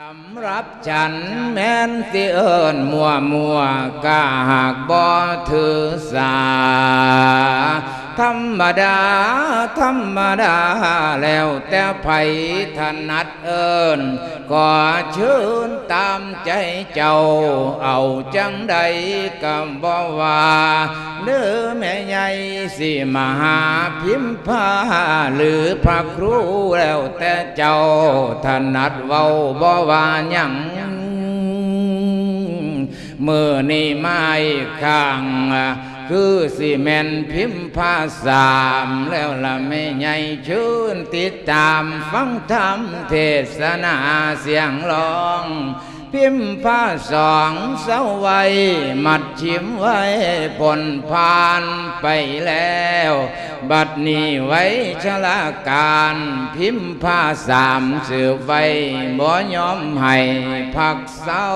สำหรับฉันแม้นสิเอิญมัวมัวกะหากบ่ถือสา ธรรมดา ธรรมดา แล้วแต่ไผถนัดเอิญก็ชื่นตามใจเจ้า เอาจังใดก็บ่ว่าเนื้อแม่ใหญ่สิมหาพิมพาหรือพระครูแล้วแต่เจ้าถนัดเว้าบ่ว่าหยังมือนี่ไม่ข้าง คือสิแมนพิมพ์ภาษามแล้วละไม่ใหญ่ชื่นติดตามฟังธรรมเทศนาเสียงร้อง พิมพ์ผ้าสองเสาไว้มัดชิมไว้ผลผ่านไปแล้ว บัดนี้ไว้ชะลาการพิมพ์ผ้าสามสืบไว้บ่ยอมให้พักเศร้า